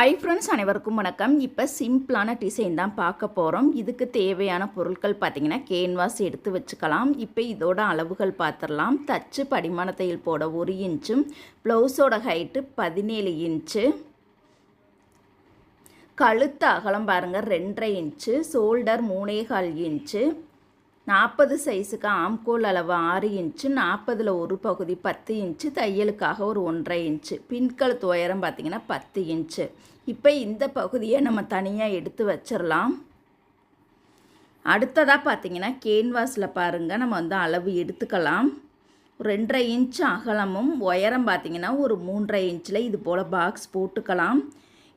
Hi friends அனைவருக்கும் வணக்கம். இப்போ சிம்பிளான டிசைன் தான் பார்க்க போகிறோம் இதுக்கு தேவையான பொருட்கள் பார்த்தீங்கன்னா கேன்வாஸ் எடுத்து வச்சுக்கலாம். இப்போ இதோட அளவுகள் பார்த்துடலாம். தச்சு படிமான தையல் போட ஒரு இன்ச்சும் ப்ளவுஸோட ஹைட்டு பதினேழு இன்ச்சு கழுத்து அகலம் பாருங்கள் ரெண்டரை இன்ச்சு ஷோல்டர் மூணே கால் இன்ச்சு நாற்பது சைஸுக்கு ஆம்கோல் அளவு ஆறு இன்ச்சு நாற்பதில் ஒரு பகுதி பத்து இன்ச்சு தையலுக்காக ஒரு ஒன்றரை இன்ச்சு பின்கழுத்து உயரம் பார்த்திங்கன்னா பத்து இன்ச்சு. இப்போ இந்த பகுதியை நம்ம தனியாக எடுத்து வச்சிடலாம். அடுத்ததாக பார்த்தீங்கன்னா கேன்வாஸில் பாருங்கள் நம்ம வந்து அளவு எடுத்துக்கலாம். ரெண்டரை இன்ச் அகலமும் உயரம் பார்த்திங்கன்னா ஒரு மூன்றரை இன்ச்சில் இது போல் பாக்ஸ் போட்டுக்கலாம்.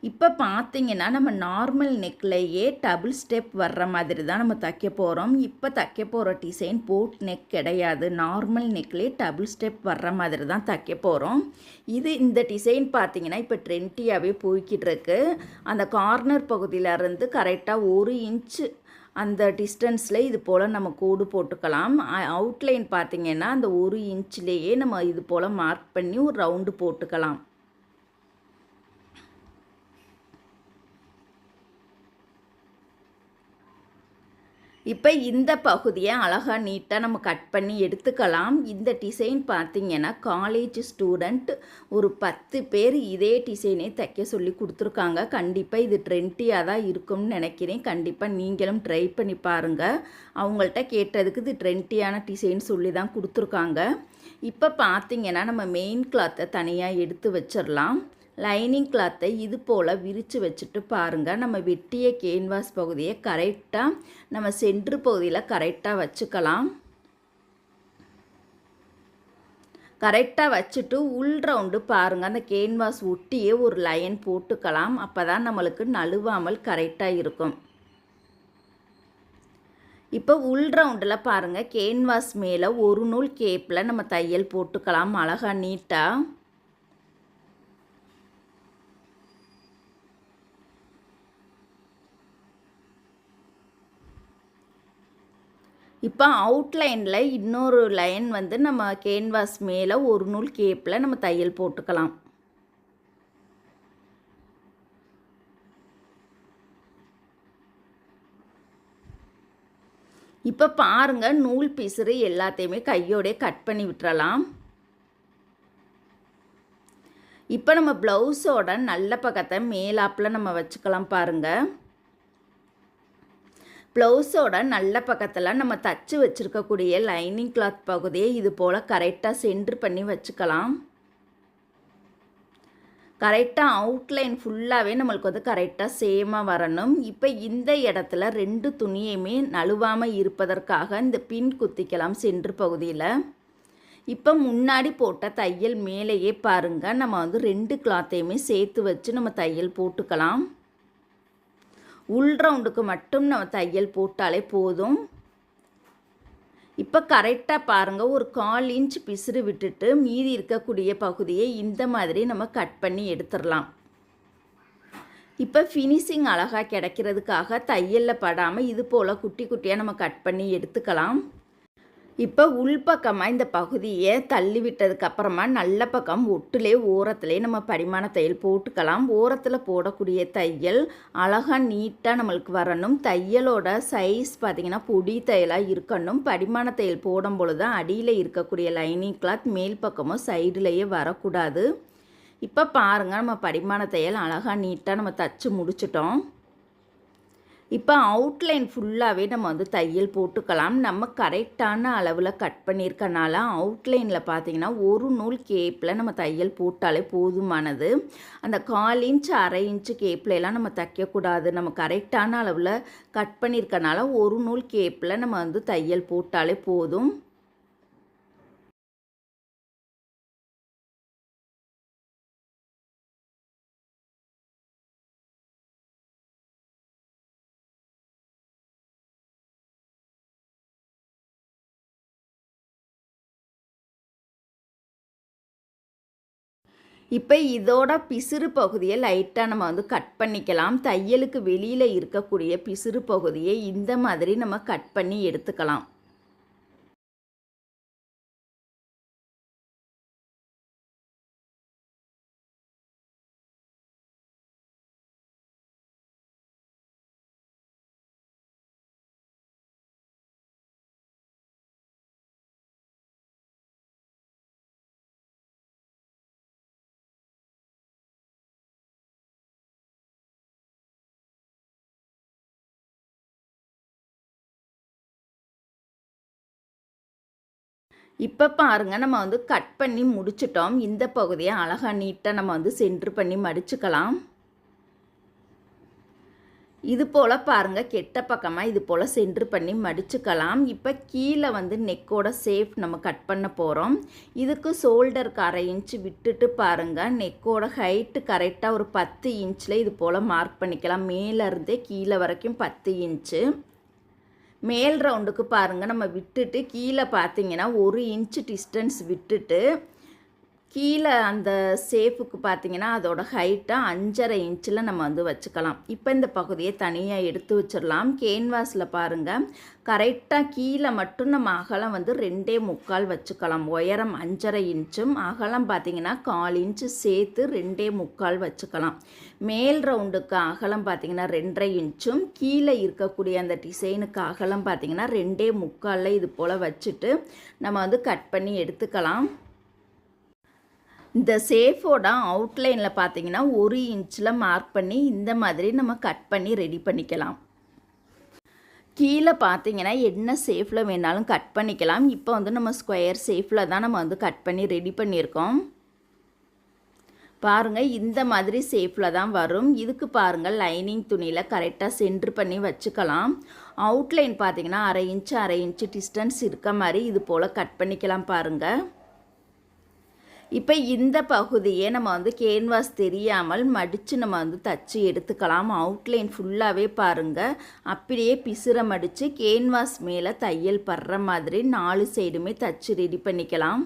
இப்போ பார்த்தீங்கன்னா நம்ம நார்மல் நெக்லேயே டபுள் ஸ்டெப் வர்ற மாதிரி தான் நம்ம தைக்க போகிறோம் இப்போ தைக்க போகிற டிசைன் போட் நெக் கிடையாது. நார்மல் நெக்லேயே டபுள் ஸ்டெப் வர்ற மாதிரி தான் தைக்க போகிறோம் இது இந்த டிசைன் பார்த்தீங்கன்னா இப்போ ட்ரெண்டியாகவே போய்கிட்டு இருக்கு அந்த கார்னர் பகுதியிலேருந்து கரெக்டாக ஒரு இன்ச்சு அந்த டிஸ்டன்ஸில் இது போல் நம்ம கோடு போட்டுக்கலாம். அவுட்லைன் பார்த்திங்கன்னா அந்த ஒரு இன்ச்லேயே நம்ம இது போல் மார்க் பண்ணி ஒரு ரவுண்டு போட்டுக்கலாம். இப்போ இந்த பகுதியை அழகாக நீட்டாக நம்ம கட் பண்ணி எடுத்துக்கலாம். இந்த டிசைன் பார்த்திங்கன்னா காலேஜ் ஸ்டூடெண்ட் ஒரு பத்து பேர் இதே டிசைனே தைக்க சொல்லி கொடுத்துருக்காங்க. கண்டிப்பாக இது ட்ரெண்டியாக தான் இருக்கும்னு நினைக்கிறேன். கண்டிப்பாக நீங்களும் ட்ரை பண்ணி பாருங்கள் அவங்கள்ட்ட கேட்டதுக்கு இது ட்ரெண்டியான டிசைன் சொல்லி தான் கொடுத்துருக்காங்க. இப்போ பார்த்திங்கன்னா நம்ம மெயின் கிளாத்தை தனியாக எடுத்து வச்சிடலாம். லைனிங் கிளாத்தை இது போல் விரித்து வச்சுட்டு பாருங்கள் நம்ம வெட்டிய கேன்வாஸ் பகுதியை கரெக்டாக நம்ம சென்ட்ரு பகுதியில் கரெக்டாக வச்சுக்கலாம். கரெக்டாக வச்சுட்டு உள் ரவுண்டு பாருங்கள் அந்த கேன்வாஸ் ஒட்டியே ஒரு லைன் போட்டுக்கலாம். அப்போ தான் நம்மளுக்கு நழுவாமல் கரெக்டாக இருக்கும். இப்போ உள் ரவுண்டில் பாருங்கள் கேன்வாஸ் மேலே ஒரு நூல் கேப்பில் நம்ம தையல் போட்டுக்கலாம். அழகாக நீட்டாக இப்போ அவுட்லைனில் இன்னொரு லைன் வந்து நம்ம கேன்வாஸ் மேலே ஒரு நூல் கேப்பில் நம்ம தையல் போட்டுக்கலாம். இப்போ பாருங்கள் நூல் பிசுறு எல்லாத்தையுமே கையோடய கட் பண்ணி விட்டுறலாம். இப்போ நம்ம ப்ளவுஸோட நல்ல பக்கத்தை மேலாப்பில் நம்ம வச்சுக்கலாம் பாருங்கள் ப்ளவுஸோட நல்ல பக்கத்தில் நம்ம தச்சு வச்சுருக்கக்கூடிய லைனிங் கிளாத் பகுதியை இது போல் கரெக்டாக சென்ட்ரு பண்ணி வச்சுக்கலாம். கரெக்டாக அவுட்லைன் ஃபுல்லாகவே நம்மளுக்கு வந்து கரெக்டாக சேமாக வரணும். இப்போ இந்த இடத்துல ரெண்டு துணியுமே நழுவாமல் இருப்பதற்காக இந்த பின் குத்திக்கலாம் சென்ட்ரு பகுதியில். இப்போ முன்னாடி போட்ட தையல் மேலேயே பாருங்கள் நம்ம வந்து ரெண்டு கிளாத்தையுமே சேர்த்து வச்சு நம்ம தையல் போட்டுக்கலாம். உள் ரவுண்டுக்கு மட்டும் நம்ம தையல் போட்டாலே போதும். இப்போ கரெக்டாக பாருங்கள் ஒரு கால் இன்ச் பிசுறு விட்டுட்டு மீதி இருக்கக்கூடிய பகுதியை இந்த மாதிரி நம்ம கட் பண்ணி எடுத்துடலாம். இப்போ ஃபினிஷிங் அழகாக கிடைக்கிறதுக்காக தையலில் படாமல் இது போல் குட்டி குட்டியாக நம்ம கட் பண்ணி எடுத்துக்கலாம். இப்போ உள்பக்கமாக இந்த பகுதியை தள்ளி விட்டதுக்கப்புறமா நல்ல பக்கம் ஒட்டுலே ஓரத்துலேயே நம்ம படிமான தையல் போட்டுக்கலாம். ஓரத்தில் போடக்கூடிய தையல் அழகாக நீட்டாக நம்மளுக்கு வரணும். தையலோட சைஸ் பார்த்திங்கன்னா பொடி தையலாக இருக்கணும். பரிமாண தையல் போடும் பொழுது அடியில் இருக்கக்கூடிய லைனிங் கிளாத் மேல் பக்கமும் சைடுலேயே வரக்கூடாது. இப்போ பாருங்கள் நம்ம பரிமாண தையல் அழகாக நீட்டாக நம்ம தச்சு முடிச்சிட்டோம். இப்போ அவுட்லைன் ஃபுல்லாகவே நம்ம வந்து தையல் போட்டுக்கலாம். நம்ம கரெக்டான அளவில் கட் பண்ணியிருக்கனால அவுட்லைனில் பார்த்தீங்கன்னா ஒரு நூல் கேப்பில் நம்ம தையல் போட்டாலே போதுமானது. அந்த கால் இன்ச் அரை இன்ச்சு கேப்லலாம் நம்ம தைக்கக்கூடாது. நம்ம கரெக்டான அளவில் கட் பண்ணியிருக்கனால ஒரு நூல் கேப்பில் நம்ம வந்து தையல் போட்டாலே போதும். இப்போ இதோட பிசிறு பகுதியை லைட்டாக நம்ம வந்து கட் பண்ணிக்கலாம். தையலுக்கு வெளியில் இருக்கக்கூடிய பிசிறு பகுதியை இந்த மாதிரி நம்ம கட் பண்ணி எடுத்துக்கலாம். இப்போ பாருங்க நம்ம வந்து கட் பண்ணி முடிச்சிட்டோம். இந்த பகுதியை அழகாக நீட்டாக நம்ம வந்து சென்ட்ரு பண்ணி மடிச்சுக்கலாம். இது போல் பாருங்கள் கெட்ட பக்கமாக இது போல் சென்ட்ரு பண்ணி மடிச்சுக்கலாம். இப்போ கீழே வந்து நெக்கோட சேஃப் நம்ம கட் பண்ண போகிறோம் இதுக்கு ஷோல்டருக்கு அரை இன்ச்சு விட்டுட்டு பாருங்கள் நெக்கோட ஹைட்டு கரெக்டாக ஒரு பத்து இன்ச்சில் இது போல் மார்க் பண்ணிக்கலாம். மேலேருந்தே கீழே வரைக்கும் பத்து இன்ச்சு மேல் ரவுண்டுக்கு பாருங்கள் நம்ம விட்டுட்டு கீழே பார்த்தீங்கன்னா ஒரு இன்ச்சு டிஸ்டன்ஸ் விட்டுட்டு கீழே அந்த சேஃபுக்கு பார்த்தீங்கன்னா அதோட ஹைட்டாக அஞ்சரை இன்ச்சில் நம்ம வந்து வச்சுக்கலாம். இப்போ இந்த பகுதியை தனியாக எடுத்து வச்சிடலாம். கேன்வாஸில் பாருங்கள் கரெக்டாக கீழே மட்டும் நம்ம அகலம் வந்து ரெண்டே முக்கால் வச்சுக்கலாம். உயரம் அஞ்சரை இன்ச்சும் அகலம் பார்த்தீங்கன்னா கால் இன்ச்சு சேர்த்து ரெண்டே முக்கால் வச்சுக்கலாம். மேல் ரவுண்டுக்கு அகலம் பார்த்தீங்கன்னா ரெண்டரை இன்ச்சும் கீழே இருக்கக்கூடிய அந்த டிசைனுக்கு அகலம் பார்த்திங்கன்னா ரெண்டே முக்காலில் இது போல் வச்சுட்டு நம்ம வந்து கட் பண்ணி எடுத்துக்கலாம். இந்த சேஃபோட அவுட்லைனில் பார்த்தீங்கன்னா ஒரு இன்ச்சில் மார்க் பண்ணி இந்த மாதிரி நம்ம கட் பண்ணி ரெடி பண்ணிக்கலாம். கீழே பார்த்தீங்கன்னா என்ன சேஃபில் வேணாலும் கட் பண்ணிக்கலாம். இப்போ வந்து நம்ம ஸ்கொயர் சேஃபில் தான் நம்ம வந்து கட் பண்ணி ரெடி பண்ணியிருக்கோம். பாருங்கள் இந்த மாதிரி சேஃபில் தான் வரும். இதுக்கு பாருங்கள் லைனிங் துணியில் கரெக்டாக சென்ட்ரு பண்ணி வச்சுக்கலாம். அவுட்லைன் பார்த்தீங்கன்னா அரை இன்ச்சு அரை இன்ச்சு டிஸ்டன்ஸ் இருக்க மாதிரி இது போல் கட் பண்ணிக்கலாம் பாருங்கள் இப்போ இந்த பகுதியை நம்ம வந்து கேன்வாஸ் தெரியாமல் மடித்து நம்ம வந்து தச்சு எடுத்துக்கலாம். அவுட்லைன் ஃபுல்லாகவே பாருங்கள் அப்படியே பிசுற மடித்து கேன்வாஸ் மேலே தையல் படுற மாதிரி நாலு சைடுமே தச்சு ரெடி பண்ணிக்கலாம்.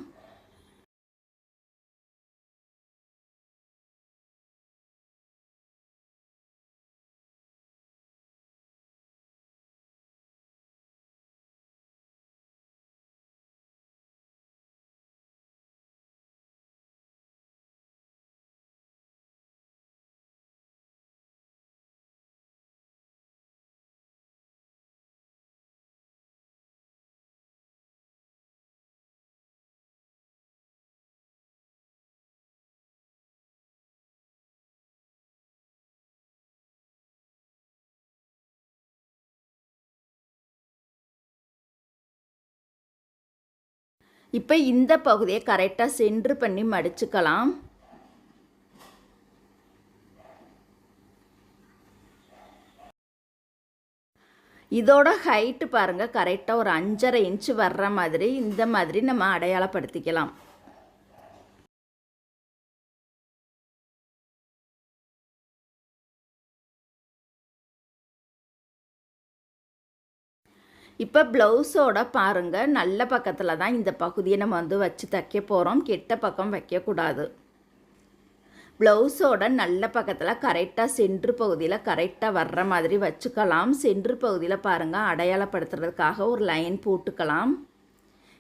இப்போ இந்த பகுதியை கரெக்டாக சென்ட்ரு பண்ணி மடிச்சுக்கலாம். இதோட ஹைட்டு பாருங்கள் கரெக்டாக ஒரு அஞ்சரை இன்ச்சு வர்ற மாதிரி இந்த மாதிரி நம்ம அடையாளப்படுத்திக்கலாம். இப்போ ப்ளவுஸோட பாருங்கள் நல்ல பக்கத்தில் தான் இந்த பகுதியை நம்ம வந்து வச்சு தைக்க போகிறோம் கெட்ட பக்கம் வைக்கக்கூடாது ப்ளவுஸோட நல்ல பக்கத்தில் கரெக்டாக சென்ட்ரு பகுதியில் கரெக்டாக வர்ற மாதிரி வச்சுக்கலாம். சென்ட்ரு பகுதியில் பாருங்கள் அடையாளப்படுத்துறதுக்காக ஒரு லைன் போட்டுக்கலாம்.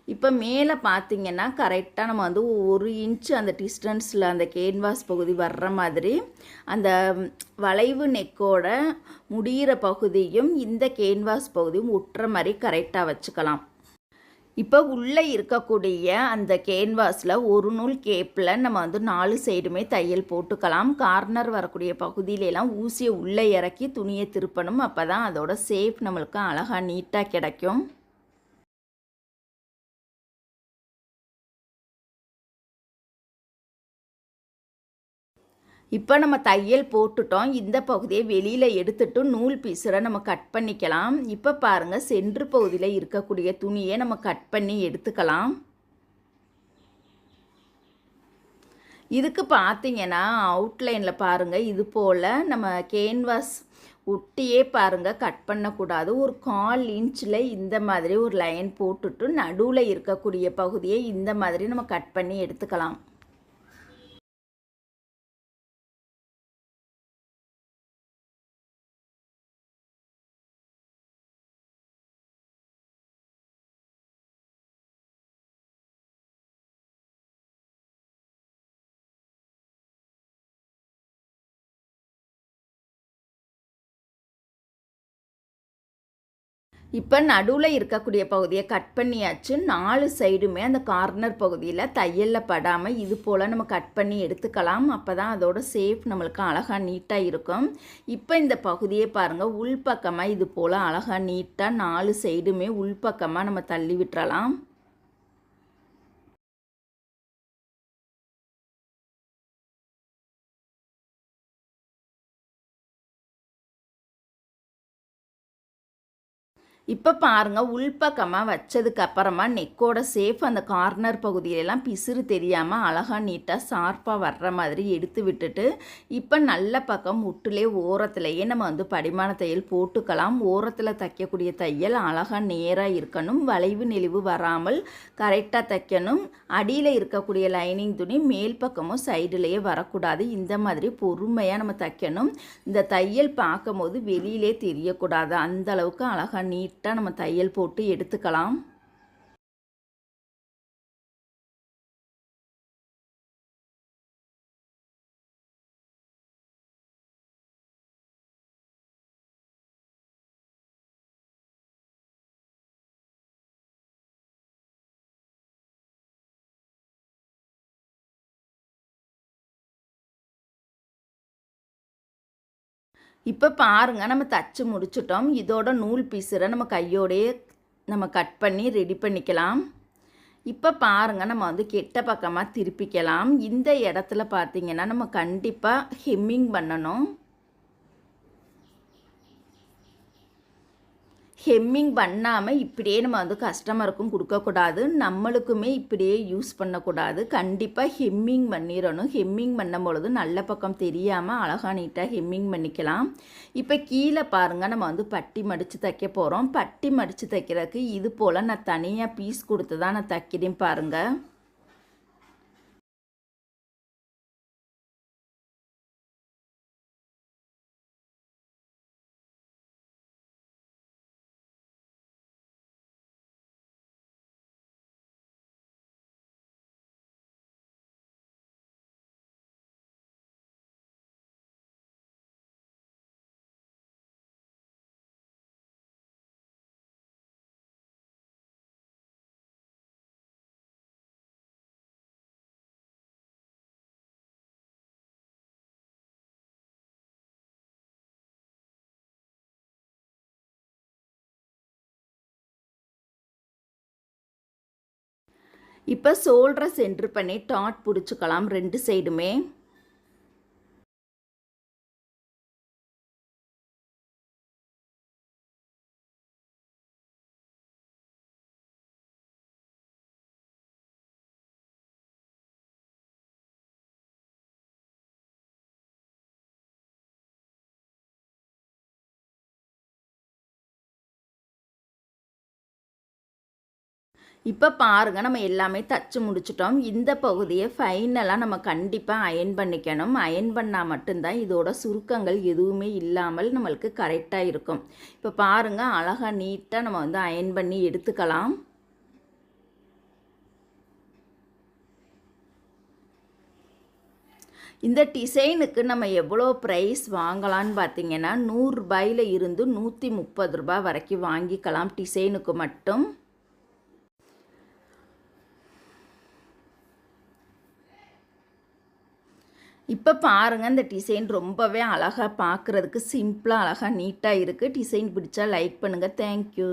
இப்போ மேலே பார்த்தீங்கன்னா கரெக்டாக நம்ம வந்து ஒரு இன்ச்சு அந்த டிஸ்டன்ஸில் அந்த கேன்வாஸ் பகுதி வர்ற மாதிரி அந்த வளைவு நெக்கோட முடிகிற பகுதியும் இந்த கேன்வாஸ் பகுதியும் ஒட்டுற மாதிரி கரெக்டாக வச்சுக்கலாம். இப்போ உள்ளே இருக்கக்கூடிய அந்த கேன்வாஸில் ஒரு நூல் கேப்பில் நம்ம வந்து நாலு சைடுமே தையல் போட்டுக்கலாம். கார்னர் வரக்கூடிய பகுதியிலலாம் ஊசியை உள்ளே இறக்கி துணியை திருப்பணும். அப்போ தான் அதோட சேஃப் நம்மளுக்கு அழகாக நீட்டாக கிடைக்கும். இப்போ நம்ம தையல் போட்டுட்டோம். இந்த பகுதியை வெளியில் எடுத்துட்டு நூல் பீஸரை நம்ம கட் பண்ணிக்கலாம். இப்போ பாருங்கள் சென்று பகுதியில் இருக்கக்கூடிய துணியை நம்ம கட் பண்ணி எடுத்துக்கலாம். இதுக்கு பார்த்தீங்கன்னா அவுட்லைனில் பாருங்கள் இது போல் நம்ம கேன்வாஸ் ஒட்டியே பாருங்கள் கட் பண்ணக்கூடாது. ஒரு கால் இன்ச்சில் இந்த மாதிரி ஒரு லைன் போட்டுட்டு நடுவில் இருக்கக்கூடிய பகுதியை இந்த மாதிரி நம்ம கட் பண்ணி எடுத்துக்கலாம். இப்போ நடுவில் இருக்கக்கூடிய பகுதியை கட் பண்ணியாச்சு. நாலு சைடுமே அந்த கார்னர் பகுதியில் தையலில் படாமல் இது போல் நம்ம கட் பண்ணி எடுத்துக்கலாம். அப்போ தான் அதோட சேஃப் நம்மளுக்கு அழகாக நீட்டாக இருக்கும். இப்போ இந்த பகுதியை பாருங்கள் உள்பக்கமாக இது போல் அழகாக நீட்டாக நாலு சைடுமே உள்பக்கமாக நம்ம தள்ளி விட்டுறலாம். இப்போ பாருங்கள் உள்பக்கமாக வச்சதுக்கு அப்புறமா நெக்கோட சேஃப் அந்த கார்னர் பகுதியிலலாம் பிசுறு தெரியாமல் அழகாக நீட்டாக ஷார்ப்பாக வர்ற மாதிரி எடுத்து விட்டுட்டு இப்போ நல்ல பக்கம் முட்டிலே ஓரத்துலேயே நம்ம வந்து படிமான தையல் போட்டுக்கலாம். ஓரத்தில் தைக்கக்கூடிய தையல் அழகாக நேராக இருக்கணும். வளைவு நெளிவு வராமல் கரெக்டாக தைக்கணும். அடியில் இருக்கக்கூடிய லைனிங் துணி மேல் பக்கமும் சைடுலேயே வரக்கூடாது. இந்த மாதிரி பொறுமையாக நம்ம தைக்கணும். இந்த தையல் பார்க்கும்போது வெளியிலே தெரியக்கூடாது. அந்த அளவுக்கு அழகாக நீட் நீட்டாக நம்ம தையல் போட்டு எடுத்துக்கலாம். இப்போ பாருங்கள் நம்ம தச்சு முடிச்சிட்டோம். இதோட நூல் பீஸரை நம்ம கையோடையே நம்ம கட் பண்ணி ரெடி பண்ணிக்கலாம். இப்போ பாருங்கள் நம்ம வந்து கெட்ட பக்கமாக திருப்பிக்கலாம். இந்த இடத்துல பார்த்திங்கன்னா நம்ம கண்டிப்பாக ஹெம்மிங் பண்ணணும். ஹெம்மிங் பண்ணாமல் இப்படியே நம்ம வந்து கஸ்டமருக்கும் கொடுக்கக்கூடாது. நம்மளுக்குமே இப்படியே யூஸ் பண்ணக்கூடாது. கண்டிப்பாக ஹெம்மிங் பண்ணிடணும். ஹெம்மிங் பண்ணும் பொழுது நல்ல பக்கம் தெரியாமல் அழகாக நீட்டாக ஹெம்மிங் பண்ணிக்கலாம். இப்போ கீழே பாருங்கள் நம்ம வந்து பட்டி மடித்து தைக்க போகிறோம் பட்டி மடித்து தைக்கிறதுக்கு இது போல் நான் தனியாக பீஸ் கொடுத்து தான் நான் தைக்கிறேன் பாருங்கள் இப்போ சோல்டரை சென்ட்ரு பண்ணி டாட் பிடிச்சிக்கலாம் ரெண்டு சைடுமே. இப்போ பாருங்கள் நம்ம எல்லாமே தச்சு முடிச்சிட்டோம். இந்த பகுதியை ஃபைனலாக நம்ம கண்டிப்பாக அயன் பண்ணிக்கணும். அயன் பண்ணால் மட்டும்தான் இதோட சுருக்கங்கள் எதுவுமே இல்லாமல் நம்மளுக்கு கரெக்டாக இருக்கும். இப்போ பாருங்கள் அழகாக நீட்டாக நம்ம வந்து அயன் பண்ணி எடுத்துக்கலாம். இந்த டிசைனுக்கு நம்ம எவ்வளோ ப்ரைஸ் வாங்கலான்னு பார்த்தீங்கன்னா நூறுரூபாயில் இருந்து நூற்றி முப்பது ரூபாய் வரைக்கும் வாங்கிக்கலாம் டிசைனுக்கு மட்டும். இப்போ பாருங்கள் இந்த டிசைன் ரொம்பவே அழகாக பார்க்குறதுக்கு சிம்பிளாக அழகாக நீட்டாக இருக்குது டிசைன் பிடிச்சா லைக் பண்ணுங்கள் தேங்க்யூ